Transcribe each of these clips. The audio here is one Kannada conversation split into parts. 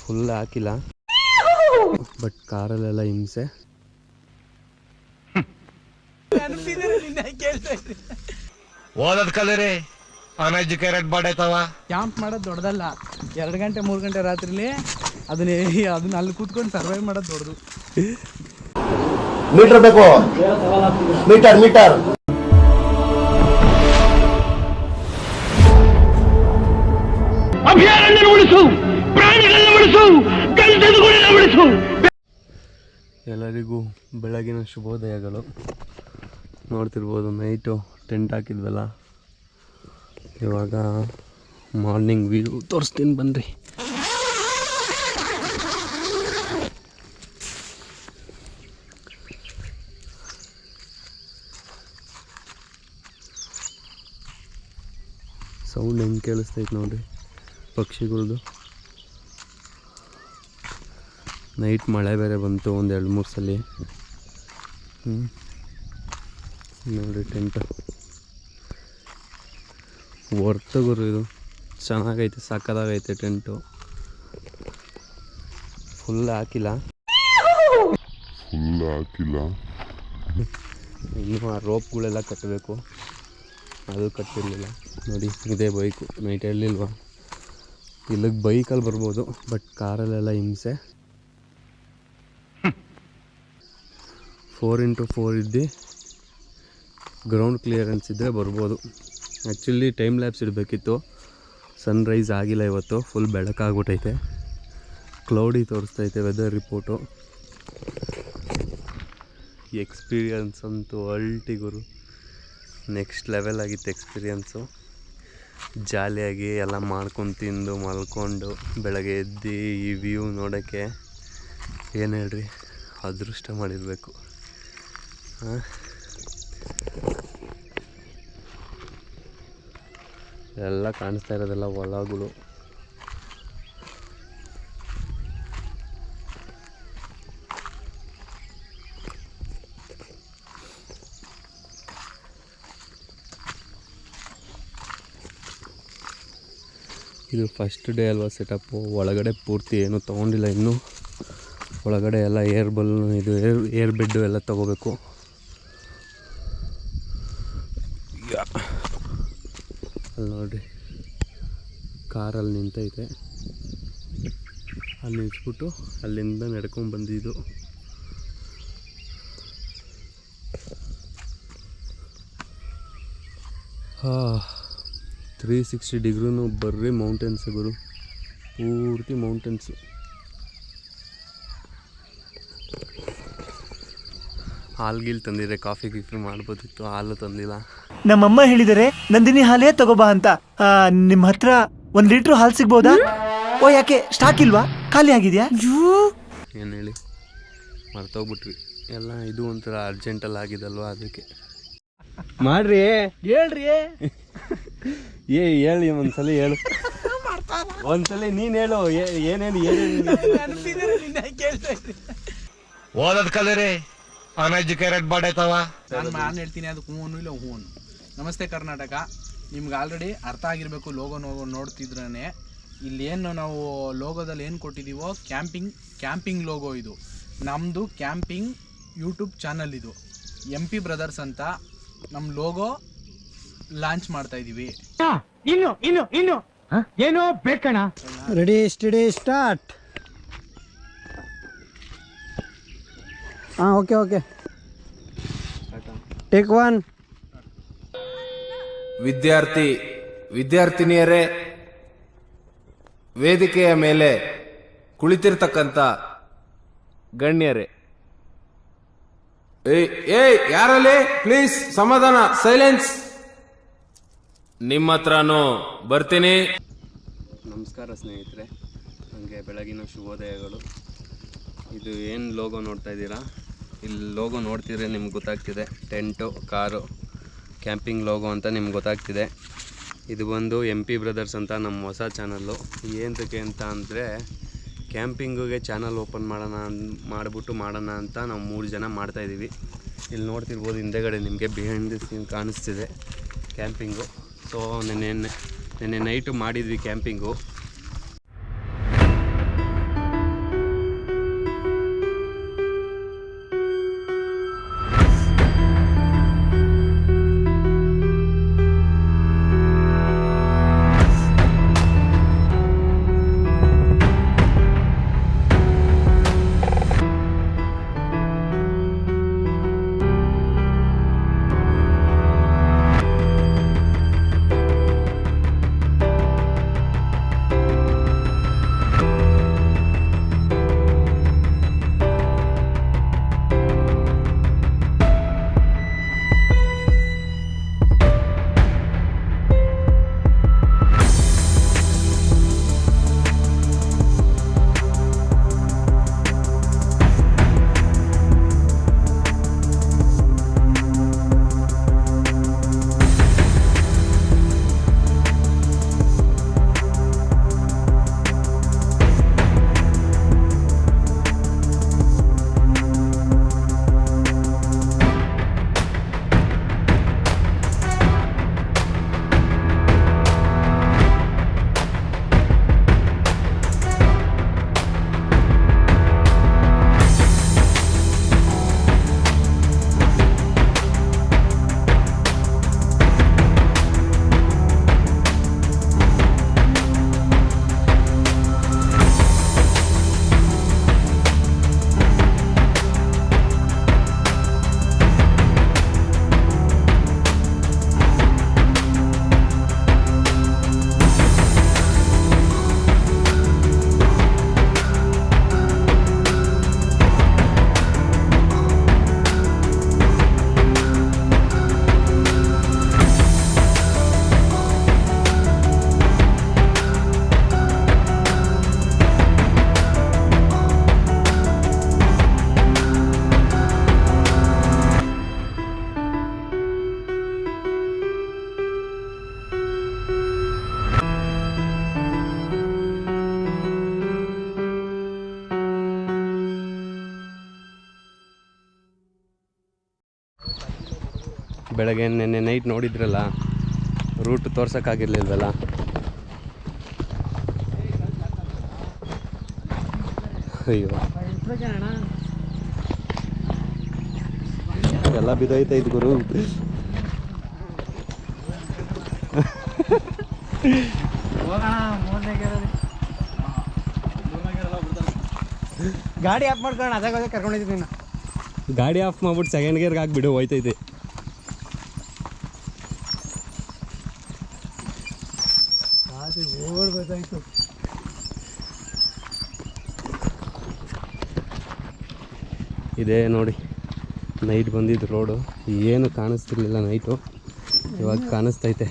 ಫುಲ್ ಹಾಕಿಲ್ಲ. ಬಟ್ ಕಾರಲ್ಲೆಲ್ಲ ಹಿಂಸೆ. ಓದದ್ ಕಲರಿ ಅನ್ಎಜುಕೇಟೆಡ್ ಬಾಡೈತವ ಕ್ಯಾಂಪ್ ಮಾಡೋದ್ ದೊಡ್ಡದಲ್ಲ. ಎರಡು ಗಂಟೆ ಮೂರು ಗಂಟೆ ರಾತ್ರಿಲಿ ಅದನ್ನ ಅದನ್ನ ಅಲ್ಲಿ ಕೂತ್ಕೊಂಡು ಸರ್ವೈವ್ ಮಾಡೋದು ದೊಡ್ಡದು. ಮೀಟರ್ ಬೇಕು. Metre metre. ಎಲ್ಲರಿಗೂ ಬೆಳಗಿನ ಶುಭೋದಯಗಳು. ನೋಡ್ತಿರ್ಬೋದು, ನೈಟು ಟೆಂಟ್ ಹಾಕಿದ್ವಲ್ಲ? ಇವಾಗ ಮಾರ್ನಿಂಗ್ ವ್ಯೂ ತೋರಿಸ್ತೀನಿ ಬನ್ನಿರಿ ಸೌಂಡ್ ಹೆಂಗೆ ಕೇಳಿಸ್ತೈತೆ ನೋಡಿರಿ? ಪಕ್ಷಿಗಳ್ದು? ನೈಟ್ ಮಳೆ ಬೇರೆ ಬಂತು ಒಂದು ಎರಡು ಮೂರು ಸಲ. ನೋಡಿ ಟೆಂಟ್. ವರ್ತು ಗುರು ಇದು. ಚೆನ್ನಾಗೈತೆ ಸಕ್ಕದಾಗೈತೆ ಟೆಂಟು. ಫುಲ್ ಹಾಕಿಲ್ಲ. ಫುಲ್ ಹಾಕಿಲ್ಲ. ಇನ್ನು ಆ ರೋಪ್ಗಳೆಲ್ಲ ಕಟ್ಟಬೇಕು ಅದು ಕಟ್ಟಿರಲಿಲ್ಲ. ನೋಡಿ ಇದೇ ಬೈಕು. ನೈಟ್ ಎಲ್ಲಿಲ್ವಾ? ಇಲ್ಲಿಗೆ ಬೈಕಲ್ಲಿ ಬರ್ಬೋದು ಬಟ್ ಕಾರಲ್ಲೆಲ್ಲ ಹಿಂಸೆ. ಫೋರ್ ಇಂಟು ಫೋರ್ ಇದ್ದು ಗ್ರೌಂಡ್ ಕ್ಲಿಯರೆನ್ಸ್ ಇದ್ದರೆ ಬರ್ಬೋದು. ಆ್ಯಕ್ಚುಲಿ ಟೈಮ್ ಲ್ಯಾಬ್ಸ್ ಇಡಬೇಕಿತ್ತು. ಸನ್ರೈಸ್ ಆಗಿಲ್ಲ ಇವತ್ತು ಫುಲ್ ಬೆಳಕಾಗ್ಬಿಟ್ಟೈತೆ ಕ್ಲೌಡಿ ತೋರಿಸ್ತೈತೆ ವೆದರ್ ರಿಪೋರ್ಟು ಎಕ್ಸ್ಪೀರಿಯನ್ಸ್ ಅಂತೂ ಅಲ್ಟಿಗುರು ನೆಕ್ಸ್ಟ್ ಲೆವೆಲ್ ಆಗಿತ್ತು ಎಕ್ಸ್ಪೀರಿಯನ್ಸು ಜಾಲಿಯಾಗಿ ಎಲ್ಲ ಮಾಡ್ಕೊಂಡು ತಿಂದು, ಮಲ್ಕೊಂಡು, ಬೆಳಗ್ಗೆ ಎದ್ದು ಈ ವ್ಯೂ ನೋಡೋಕ್ಕೆ, ಏನು ಹೇಳ್ರಿ, ಅದೃಷ್ಟ ಮಾಡಿರಬೇಕು. ಎಲ್ಲ ಕಾಣಿಸ್ತಾ ಇರೋದೆಲ್ಲ ಹೊಲಗಳು. ಇದು ಫಸ್ಟ್ ಡೇ ಅಲ್ವಾ ಸೆಟಪ್ಪು ಒಳಗಡೆ ಪೂರ್ತಿ ಏನೂ ತೊಗೊಂಡಿಲ್ಲ ಇನ್ನೂ. ಒಳಗಡೆ ಎಲ್ಲ ಏರ್ ಬಲ್ ಇದು ಏರ್ ಏರ್ ಬೆಡ್ಡು ಎಲ್ಲ ತೊಗೋಬೇಕು ಯಾ. ಅಲ್ಲಿ ನೋಡ್ರಿ ಕಾರಲ್ಲಿ ನಿಂತೈತೆ. ಅಲ್ಲಿ ನಿಲ್ಸ್ಬಿಟ್ಟು ಅಲ್ಲಿಂದ ನಡ್ಕೊಂಡು ಬಂದಿದ್ದು. ತ್ರೀ ಸಿಕ್ಸ್ಟಿ ಡಿಗ್ರಿನೂ ಬರ್ರಿ ಮೌಂಟೇನ್ಸ್ ಗುರು. ಪೂರ್ತಿ ಮೌಂಟೇನ್ಸು ಹಾಲು ಗೀಲ್ ತಂದಿದ್ರೆ ಕಾಫಿ ಗೀಫಿ ಮಾಡ್ಬೋದಿತ್ತು, ಹಾಲು ತಂದಿಲ್ಲ. ನಮ್ಮಮ್ಮ ಹೇಳಿದರೆ, ನಂದಿನಿ ಹಾಲೇ ತಗೋಬಾ ಅಂತ. ನಿಮ್ಮ ನಿಮ್ ಹತ್ರ ಒಂದ್ ಲೀಟರ್ ಹಾಲು ಸಿಗ್ಬೋದಾ? ಓ ಯಾಕೆ? ಸ್ಟಾಕ್ ಇಲ್ವಾ? ಖಾಲಿ ಆಗಿದ್ಯಾ? ಏನು ಹೇಳಿ? ಮರ್ತೋಗ್ಬಿಟ್ವಿ. ಎಲ್ಲ ಇದು ಒಂಥರ ಅರ್ಜೆಂಟಲ್ಲಿ ಆಗಿದಲ್ವಾ ಅದಕ್ಕೆ. ಮಾಡ್ರಿ. ಹೇಳ್ರಿ. ಏ ಹೇಳಿ ಒಂದ್ಸಲ ಹೇಳು. ಒಂದ್ಸಲ ನೀನು ಹೇಳು. ಏ- ಏನೇನು ಓದದ್ ಕಲರಿ ಅನ್ಎಜುಕೇಟೆಡ್ ಬಾಡೈತವ ನಾನು ನಾನು ಹೇಳ್ತೀನಿ ಅದಕ್ಕೆ ಹೂನು ಇಲ್ಲ ಹೂನು ನಮಸ್ತೆ ಕರ್ನಾಟಕ. ನಿಮ್ಗೆ ಆಲ್ರೆಡಿ ಅರ್ಥ ಆಗಿರಬೇಕು ಲೋಗೋ ನೋ ನೋಡ್ತಿದ್ರೇ ಇಲ್ಲೇನು ಏನು ನಾವು ಲೋಗೋದಲ್ಲಿ ಏನು ಕೊಟ್ಟಿದ್ದೀವೋ ಕ್ಯಾಂಪಿಂಗ್ ಕ್ಯಾಂಪಿಂಗ್ ಲೋಗೋ ಇದು. ನಮ್ಮದು ಕ್ಯಾಂಪಿಂಗ್ ಯೂಟ್ಯೂಬ್ ಚಾನಲ್ ಇದು. ಎಂ ಪಿ ಬ್ರದರ್ಸ್ ಅಂತ ನಮ್ಮ ಲೋಗೋ ಲಾಂಚ್ ಮಾಡ್ತಾ ಇದ್ದೀವಿ ಇನ್ನು ಇನ್ನು ಇನ್ನು. ಏನು ಬೇಕಣ ರೆಡಿ ಸ್ಟಡಿ ಸ್ಟಾರ್ಟ್ ಹಾಂ ಓಕೆ ಓಕೆ ಟೇಕ್ ಒನ್ ವಿದ್ಯಾರ್ಥಿ, ವಿದ್ಯಾರ್ಥಿನಿಯರೇ, ವೇದಿಕೆಯ ಮೇಲೆ ಕುಳಿತಿರ್ತಕ್ಕಂಥ ಗಣ್ಯರೇ. ಏಯ್ ಯಾರಲ್ಲಿ? ಪ್ಲೀಸ್, ಸಮಾಧಾನ, ಸೈಲೆನ್ಸ್. ನಿಮ್ಮ ಹತ್ರನೂ ಬರ್ತೀನಿ. ನಮಸ್ಕಾರ ಸ್ನೇಹಿತರೆ, ನನಗೆ ಬೆಳಗಿನ ಶುಭೋದಯಗಳು. ಇದು ಏನು ಲೋಗೋ ನೋಡ್ತಾ ಇದ್ದೀರಾ? ಇಲ್ಲಿ ಲೋಗೋ ನೋಡ್ತಿದ್ರೆ ನಿಮ್ಗೆ ಗೊತ್ತಾಗ್ತಿದೆ, ಟೆಂಟು, ಕಾರು. ಕ್ಯಾಂಪಿಂಗ್ ಲೋಗೋ ಅಂತ ನಿಮ್ಗೆ ಗೊತ್ತಾಗ್ತಿದೆ. ಇದು ಬಂದು ಎಂ ಪಿ ಬ್ರದರ್ಸ್ ಅಂತ ನಮ್ಮ ಹೊಸ ಚಾನಲ್ಲು. ಏನಕ್ಕೆ ಅಂತ ಅಂದರೆ, ಕ್ಯಾಂಪಿಂಗಿಗೆ ಚಾನಲ್ ಓಪನ್ ಮಾಡೋಣ ಮಾಡಿಬಿಟ್ಟು ಮಾಡೋಣ ಅಂತ ನಾವು ಮೂರು ಜನ ಮಾಡ್ತಾಯಿದ್ದೀವಿ ಇಲ್ಲಿ ನೋಡ್ತಿರ್ಬೋದು ಹಿಂದೆಗಡೆ ನಿಮಗೆ ಬಿಹೈಂಡ್ ದಿ ಸೀನ್ ಕಾಣಿಸ್ತಿದೆ ಕ್ಯಾಂಪಿಂಗು. ಸೊ ನೆನ್ನೆ ನೆನ್ನೆ ನೈಟು ಮಾಡಿದ್ವಿ ಕ್ಯಾಂಪಿಂಗು. ಬೆಳಗ್ಗೆ ನೆನ್ನೆ ನೈಟ್ ನೋಡಿದ್ರಲ್ಲ ರೂಟ್ ತೋರ್ಸೋಕ್ಕಾಗಿರ್ಲಿಲ್ವಲ್ಲ? ಅಯ್ಯೋ. ಎಲ್ಲ ಬಿದ್ದೋಯ್ತಾ ಇದು ಗುರು? ಗಾಡಿ ಆಫ್ ಮಾಡ್ಕೊಳ್ಳೋಣ ಅದಾಗ ಕರ್ಕೊಂಡಿದ್ದೀನಿ ಗಾಡಿ ಆಫ್ ಮಾಡ್ಬಿಟ್ಟು ಸೆಕೆಂಡ್ ಗೇರ್ಗೆ ಹಾಕ್ಬಿಡು ಹೋಯ್ತೈತೆ. ಓಡ್ಬೇಕಾಯ್ತು ಇದೇ ನೋಡಿ ನೈಟ್ ಬಂದಿದ್ದು ರೋಡು ಏನು ಕಾಣಿಸ್ತಿರ್ಲಿಲ್ಲ ನೈಟು ಇವಾಗ ಕಾಣಿಸ್ತೈತೆ.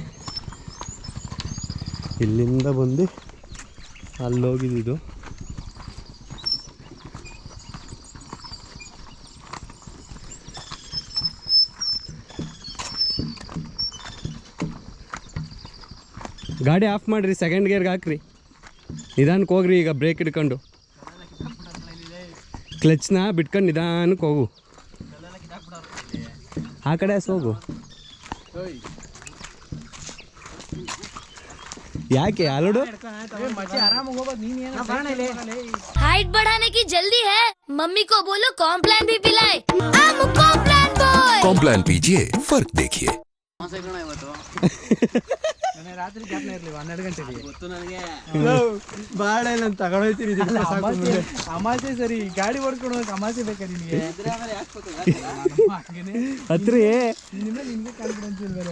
ಇಲ್ಲಿಂದ ಬಂದು ಅಲ್ಲಿ ಗಾಡಿ ಆಫ್ ಮಾಡಿರಿ ಸೆಕೆಂಡ್ ಗೇರ್ಗೆ ಹಾಕ್ರಿ ನಿಧಾನಕ್ಕೆ ಹೋಗ್ರಿ ಈಗ ಬ್ರೇಕ್ ಹಿಡ್ಕೊಂಡು ಕ್ಲಚ್ನ ಬಿಟ್ಕೊಂಡು ನಿಧಾನಕ್ಕೆ ಹೋಗು ಆ ಕಡೆ ಹಸ್ ಹೋಗು ಯಾಕೆ ಅಲಡು ಆರಾಮಾಗಿ ಹೋಗೋದು ನೀನ್ ಏನು हाइट बढ़ाने की जल्दी है मम्मी को बोलो कॉम्प्लान भी पिलाए I'm a Complan boy Complan पीजिए फर्क देखिए ನೆನ್ನೆ ರಾತ್ರಿ ಜ್ಞಾಪನ ಇರ್ಲಿಲ್ಲ ಹನ್ನೆರಡು ಗಂಟೆಗೆ. ಬಾಳ ನಾನು ತಗೊಳ್ತೀನಿ ಅಮಾಸೆ ಸರಿ ಗಾಡಿ ಹೊಡ್ಕೊಂಡು ಹೋಗಕ್ಕೆ ಅಮಾಸೆ ಬೇಕಾ ನಿನಗೆ? ಹತ್ರಿ ನಿನ್ನ ನಿನ್ಗೆ ಕಾನ್ಫಿಡೆನ್ಸ್ ಇಲ್ವಲ್ಲ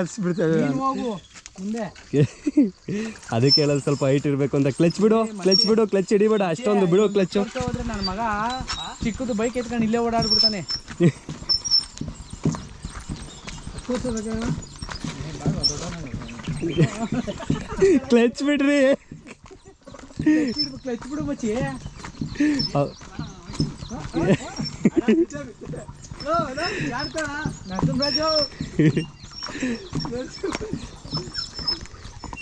ಹಸ್ಬಿಡ್ತದೆ ನೀನು ಹೋಗು ಮುಂದೆ. ಅದಕ್ಕೆ ಹೇಳೋದು ಸ್ವಲ್ಪ ಹೈಟ್ ಇರಬೇಕು ಅಂತ. ಕ್ಲಚ್ ಬಿಡು ಕ್ಲಚ್ ಬಿಡು ಕ್ಲಚ್ ಹಿಡಿಬೇಡ ಅಷ್ಟೊಂದು ಬಿಡು ಕ್ಲಚ್ ಹೋದ್ರೆ ನನ್ನ ಮಗ ಚಿಕ್ಕದು ಬೈಕ್ ಎತ್ಕೊಂಡು ಇಲ್ಲೇ ಓಡಾಡ್ಬಿಡ್ತಾನೆ. ಕ್ಲಚ್ ಬಿಡ್ರಿ ಕ್ಲಚ್ ಬಿಡು ಬಚ್ಚಿ how- Narasimharaju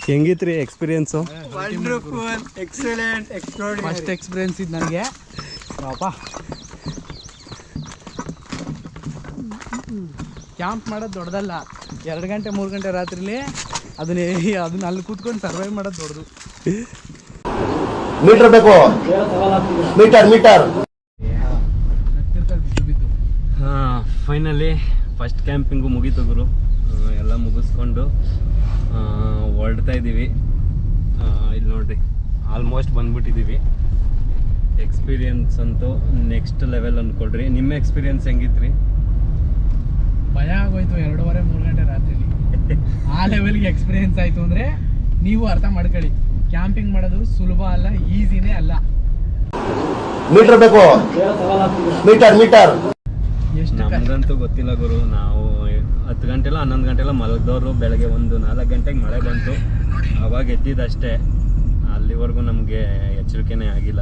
ಹೆಂಗಿತ್ರಿ experience? Wonderful excellent first experience ಇದು ನನಗೆ. ಪಾಪ. ಕ್ಯಾಂಪ್ ಮಾಡೋದು ದೊಡ್ಡದಲ್ಲ. ಎರಡು ಗಂಟೆ ಮೂರು ಗಂಟೆ ರಾತ್ರಿಲಿ ಅದನ್ನ ಅದನ್ನ ಅಲ್ಲಿ ಕೂತ್ಕೊಂಡು ಸರ್ವೈವ್ ಮಾಡೋದು ದೊಡ್ಡದು. ಮೀಟರ್ ಬೇಕು. Meter meter finally first camping ಮುಗೀತು ಗುರು. ಎಲ್ಲ ಮುಗಿಸ್ಕೊಂಡು ಹೊರಡ್ತಾ ಇದ್ದೀವಿ ಇಲ್ಲಿ ನೋಡ್ರಿ ಆಲ್ಮೋಸ್ಟ್ ಬಂದ್ಬಿಟ್ಟಿದ್ದೀವಿ ಎಕ್ಸ್ಪೀರಿಯನ್ಸ್ ಅಂತೂ ನೆಕ್ಸ್ಟ್ ಲೆವೆಲ್ ಅಂದ್ಕೊಳ್ರಿ ನಿಮ್ಮ ಎಕ್ಸ್ಪೀರಿಯನ್ಸ್ ಹೆಂಗಿತ್ರಿ? ಭಯ ಆಗೋಯ್ತು ಎರಡೂವರೆ ಮೂರು ಗಂಟೆ ರಾತ್ರಿಲಿ. ಆ ಲೆವೆಲ್ಗೆ ಎಕ್ಸ್ಪೀರಿಯನ್ಸ್ ಆಯಿತು ಅಂದರೆ ನೀವು ಅರ್ಥ ಮಾಡ್ಕೊಳ್ಳಿ. ಕ್ಯಾಂಪಿಂಗ್ ಮಾಡೋದು ಸುಲಭ ಅಲ್ಲ ಈಸಿನೇ ಅಲ್ಲ. ಮೀಟರ್ ಬೇಕು. ಮೀಟರ್ ಮೀಟರ್ ನಮಗಂತೂ ಗೊತ್ತಿಲ್ಲ ಗುರು. ನಾವು ಹತ್ತು ಗಂಟೆಲ್ಲ ಹನ್ನೊಂದು ಗಂಟೆಲ್ಲ ಮಲಗಿದವರು. ಬೆಳಗ್ಗೆ ಒಂದು ನಾಲ್ಕು ಗಂಟೆಗೆ ಮಳೆ ಬಂತು. ಅವಾಗ ಎದ್ದಿದ್ದಷ್ಟೇ. ಅಲ್ಲಿವರೆಗೂ ನಮಗೆ ಎಚ್ಚರಿಕೆನೇ ಆಗಿಲ್ಲ.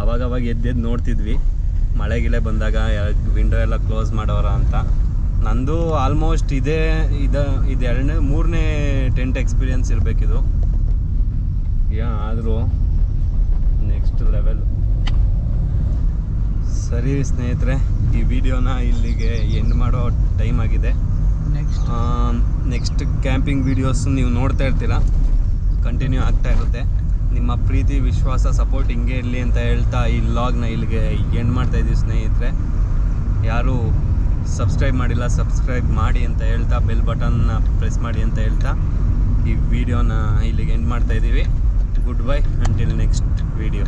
ಅವಾಗವಾಗ ಅವಾಗ ಎದ್ದೆದ್ದು ನೋಡ್ತಿದ್ವಿ. ಮಳೆ ಗಿಳೆ ಬಂದಾಗ ವಿಂಡೋ ಎಲ್ಲ ಕ್ಲೋಸ್ ಮಾಡೋರ ಅಂತ. ನಂದು ಆಲ್ಮೋಸ್ಟ್ ಇದೇ ಇದ ಇದು ಎರಡನೇ ಮೂರನೇ ಟೆಂಟ್ ಎಕ್ಸ್ಪೀರಿಯನ್ಸ್ ಇರಬೇಕಿದು. ಯಾ ಆದರೂ ನೆಕ್ಸ್ಟ್ ಲೆವೆಲ್ ಸರಿ ಸ್ನೇಹಿತರೆ ಈ ವಿಡಿಯೋನ ಇಲ್ಲಿಗೆ ಎಂಡ್ ಮಾಡೋ ಟೈಮ್ ಆಗಿದೆ. ನೆಕ್ಸ್ಟ್ ನೆಕ್ಸ್ಟ್ ಕ್ಯಾಂಪಿಂಗ್ ವೀಡಿಯೋಸ್ ನೀವು ನೋಡ್ತಾ ಇರ್ತೀರ? ಕಂಟಿನ್ಯೂ ಆಗ್ತಾ ಇರುತ್ತೆ. ನಿಮ್ಮ ಪ್ರೀತಿ ವಿಶ್ವಾಸ ಸಪೋರ್ಟ್ ಹಿಂಗೆ ಇರಲಿ ಅಂತ ಹೇಳ್ತಾ ಈ ಲಾಗ್ನ ಇಲ್ಲಿಗೆ ಎಂಡ್ ಮಾಡ್ತಾ ಇದ್ದೀವಿ ಸ್ನೇಹಿತರೆ. ಯಾರು ಸಬ್ಸ್ಕ್ರೈಬ್ ಮಾಡಿಲ್ಲ ಸಬ್ಸ್ಕ್ರೈಬ್ ಮಾಡಿ ಅಂತ ಹೇಳ್ತಾ ಬೆಲ್ ಬಟನ್ನ ಪ್ರೆಸ್ ಮಾಡಿ ಅಂತ ಹೇಳ್ತಾ ಈ ವಿಡಿಯೋನ ಇಲ್ಲಿಗೆ ಎಂಡ್ ಮಾಡ್ತಾ ಇದ್ದೀವಿ. Good bye until next video